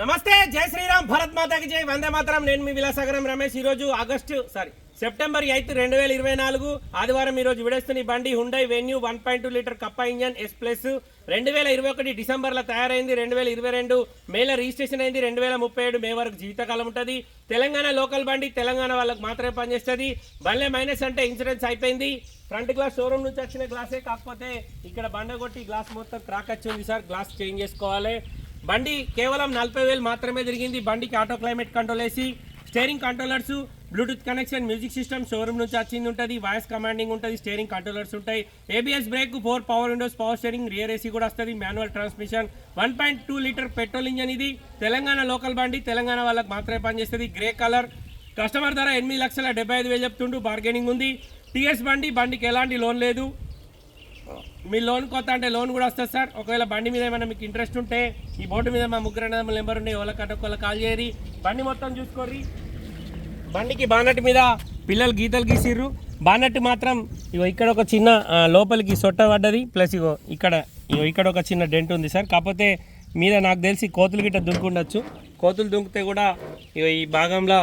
నమస్తే జై శ్రీరామ్ భరత్ మాతాకి జై. వందే మాతరం. నేను మీ విలాసాగరం రమేష్. ఈ రోజు ఆగస్టు సారీ సెప్టెంబర్ ఎయిత్ రెండు వేల ఇరవై నాలుగు. ఆదివారం ఈ రోజు విడేస్తున్న బండి Hyundai Venue one point two litre Kappa engine S plus రెండు వేల ఇరవై ఒకటి డిసెంబర్లో తయారైంది. రెండు వేల ఇరవై రెండు మేలో రిజిస్ట్రేషన్ అయింది. రెండు వేల ముప్పై ఏడు మే వరకు జీవితకాలం ఉంటుంది. తెలంగాణ లోకల్ బండి తెలంగాణ వాళ్ళకి మాత్రమే పనిచేస్తుంది. బండ్లే మైనస్ అంటే ఇన్సూరెన్స్ అయిపోయింది. ఫ్రంట్ గ్లాస్ షోరూమ్ నుంచి వచ్చిన గ్లాసే కాకపోతే ఇక్కడ బండ కొట్టి గ్లాస్ మొత్తం క్రాక్ వచ్చింది సార్. గ్లాస్ చేంజ్ చేసుకోవాలి. బండి కేవలం నలభై వేలు మాత్రమే తిరిగింది. బండికి ఆటో క్లైమేట్ కంట్రోల్ వేసి steering controllers bluetooth connection music system showroom నుంచి వచ్చింది ఉంటుంది వాయిస్ కమాండింగ్ ఉంటుంది స్టేరింగ్ కంట్రోలర్స్ ఉంటాయి. ABS brake four power windows power steering rear AC కూడా వస్తుంది manual transmission. One point two litre petrol engine ఇది. Telangana local బండి తెలంగాణ వాళ్ళకి మాత్రమే పనిచేస్తుంది. Grey colour. కస్టమర్ ధర ఎనిమిది లక్షల డెబ్బై ఐదు వేలు చెప్తుంటూ బార్గెనింగ్ ఉంది. టీఎస్ బండి బండికి ఎలాంటి లోన్ లేదు. మీ లోన్ కొత్త అంటే లోన్ కూడా వస్తుంది సార్. ఒకవేళ బండి మీద ఏమైనా మీకు ఇంట్రెస్ట్ ఉంటే ఈ బోర్డు మీద మా ముగ్గురు అనేది నెంబర్ ఉండే ఒక ఒకళ్ళ కాల్ చేయరి బండి మొత్తం చూసుకోర్రి. బండికి బానట్ మీద పిల్లలు గీతలు గీసిర్రు. బానట్ మాత్రం ఇగో ఇక్కడ ఒక చిన్న లోపలికి సొట్ట పడ్డది. ప్లస్ ఇగో ఇక్కడ ఇగో ఇక్కడ ఒక చిన్న డెంట్ ఉంది సార్. కాకపోతే మీద నాకు తెలిసి కోతులు గిట్ట దుంకుండొచ్చు. కోతులు దుంకితే కూడా ఇగో ఈ భాగంలో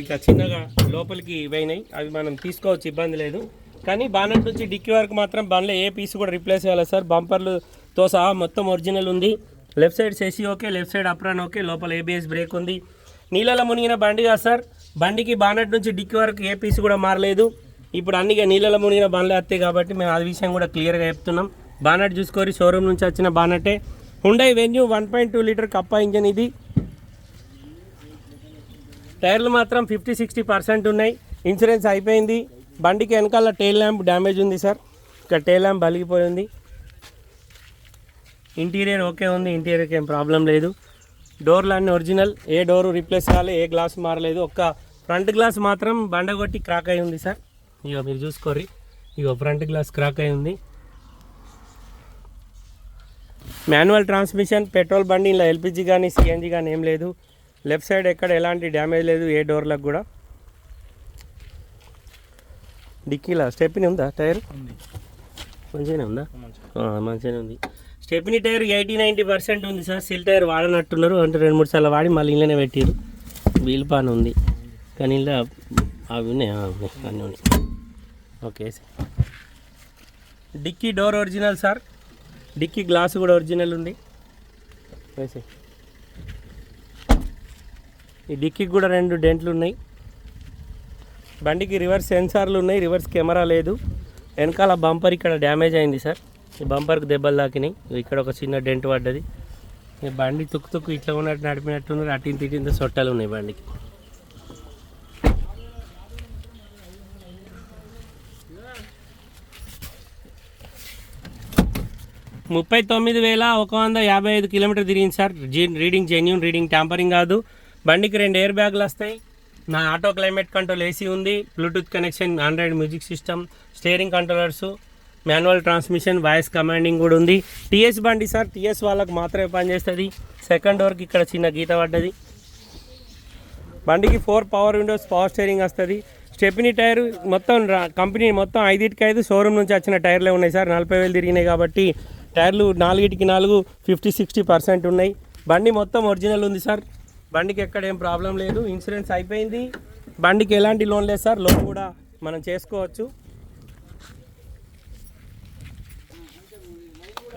ఇట్లా చిన్నగా లోపలికి పోయినాయి. అవి మనం తీసుకోవచ్చు ఇబ్బంది లేదు. కానీ బానట్ నుంచి డిక్కీ వరకు మాత్రం బండ్లో ఏ పీస్ కూడా రిప్లేస్ చేయాలి సార్. బంపర్లతో సహా మొత్తం ఒరిజినల్ ఉంది. Left side సెసి okay left side apron okay లోపల ఏబిఎస్ బ్రేక్ ఉంది. నీళ్ళలో మునిగిన బండి కాదు సార్. బండికి బానట్ నుంచి డిక్కీ వరకు ఏ పీస్ కూడా మారలేదు. ఇప్పుడు అన్నిగా నీళ్ళలో మునిగిన బండ్లు వస్తాయి కాబట్టి మేము ఆ విషయం కూడా క్లియర్గా చెప్తున్నాం. బానట్ చూసుకొని షోరూమ్ నుంచి వచ్చిన బానటే. Hyundai Venue one point two litre Kappa engine ఇది. టైర్లు మాత్రం ఫిఫ్టీ సిక్స్టీ పర్సెంట్ ఉన్నాయి. ఇన్సూరెన్స్ అయిపోయింది. బండికి వెనకాల టైల్ ల్యాంప్ డ్యామేజ్ ఉంది సార్. ఇక్కడ టైల్ ల్యాంప్ బలిగిపోయింది ఇంటీరియర్ ఓకే ఉంది ఇంటీరియర్కి ఏం ప్రాబ్లం లేదు. డోర్లు అన్నీ ఒరిజినల్ ఏ డోరు రీప్లేస్ కాలే ఏ గ్లాస్ మారలేదు. ఒక్క ఫ్రంట్ గ్లాస్ మాత్రం బండ కొట్టి క్రాక్ అయి ఉంది సార్. ఇగో మీరు చూసుకోర్రి. ఇగో ఫ్రంట్ గ్లాస్ క్రాక్ అయి ఉంది. మాన్యువల్ ట్రాన్స్మిషన్ పెట్రోల్ బండి ఇలా ఎల్పిజి కానీ సిఎన్జి కానీ ఏం లేదు. లెఫ్ట్ సైడ్ ఎక్కడ ఎలాంటి డ్యామేజ్ లేదు ఏ డోర్లకు కూడా. డిక్కీలా? స్టెప్ని ఉందా టైర్? మంచిగానే ఉందా? మంచిగానే ఉంది. Stepney tyre eighty ninety percent ఉంది సార్. సిల్ టైర్ వాడనట్టున్నారు. అంటే రెండు మూడు సార్లు వాడి మళ్ళీ ఇళ్ళనే పెట్టారు. వీల్ పాన్ ఉంది. కానీ ఇలా అవి ఉన్నాయి. అన్నీ ఉన్నాయి okay sir. Dicky door original sir. Dicky glass కూడా ఒరిజినల్ ఉంది. వేసే ఈ డిక్కీకి కూడా రెండు డెంట్లు ఉన్నాయి. బండికి రివర్స్ సెన్సార్లు ఉన్నాయి రివర్స్ కెమెరా లేదు. వెనకాల బంపర్ ఇక్కడ డ్యామేజ్ అయింది సార్. ఈ బంపర్కి దెబ్బలు తాకినాయి. ఇక్కడ ఒక చిన్న డెంట్ పడ్డది. ఈ బండి తుక్కు తుక్కు ఇట్లా ఉన్నట్టు నడిపినట్టున్నారు. అటు ఇంత ఇటు సొట్టాలు ఉన్నాయి బండికి. ముప్పై తొమ్మిది వేల ఒక వంద యాభై ఐదు కిలోమీటర్ తిరిగింది సార్. జీ- రీడింగ్ జెన్యున్ రీడింగ్ ట్యాంపరింగ్ కాదు. బండికి రెండు ఎయిర్ బ్యాగులు వస్తాయి. నా ఆటో క్లైమేట్ కంట్రోల్ ఏసీ ఉంది bluetooth connection android music system steering controllers manual transmission voice commanding కూడా ఉంది. టీఎస్ బండి సార్ టీఎస్ వాళ్ళకి మాత్రమే పనిచేస్తుంది. సెకండ్ డోర్కి ఇక్కడ చిన్న గీత పడ్డది. బండికి four power windows power steering వస్తుంది. స్టెపినీ టైర్ మొత్తం కంపెనీ మొత్తం ఐదుటికి ఐదు షోరూమ్ నుంచి వచ్చిన టైర్లే ఉన్నాయి సార్. నలభై వేలు తిరిగినాయి కాబట్టి టైర్లు నాలుగిటికి నాలుగు ఫిఫ్టీ సిక్స్టీ పర్సెంట్ ఉన్నాయి. బండి మొత్తం ఒరిజినల్ ఉంది సార్. బండికి ఎక్కడ ఏం ప్రాబ్లం లేదు. ఇన్సూరెన్స్ అయిపోయింది. బండికి ఎలాంటి లోన్ లేదు సార్. లోన్ కూడా మనం చేసుకోవచ్చు.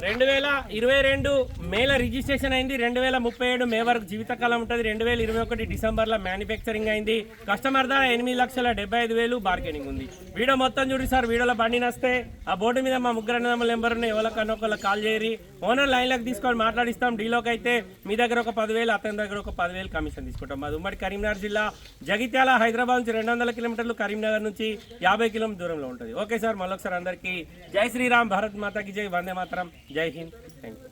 రెండు వేల ఇరవై రెండు మేల రిజిస్ట్రేషన్ అయింది. రెండు వేల ముప్పై ఏడు మే వరకు జీవితకాలం ఉంటుంది. రెండు వేల ఇరవై ఒకటి డిసెంబర్లో మ్యానుఫ్యాక్చరింగ్ అయింది. కస్టమర్ ధర ఎనిమిది లక్షల డెబ్బై ఐదు వేలు బార్గెనింగ్ ఉంది. వీడియో మొత్తం చూడు సార్. వీడియోలో బండి నస్తే. ఆ బోర్డు మీద మా ముగ్గురు అన్నదమ్ముల నెంబర్ ఉన్నాయి. ఎవరికన్నా ఒకళ్ళ కాల్ చేయరి. ఓనర్ లైన్లోకి తీసుకొని మాట్లాడిస్తాం. డీలోకి అయితే మీ దగ్గర ఒక పదివేలు అతని దగ్గర ఒక పదివేలు కమిషన్ తీసుకుంటాం. మాది ఉమ్మడి కరీంనగర్ జిల్లా. జగిత్యాల హైదరాబాద్ నుంచి రెండు వందల కిలోమీటర్లు కరీంనగర్ నుంచి యాభై కిలోమీటర్ దూరంలో ఉంటుంది. Okay sir. మళ్ళొకసారి అందరికీ జై శ్రీరామ్. భారత్ మాతాకి జై. వందే మాతరం. जय हिंद थैंक यू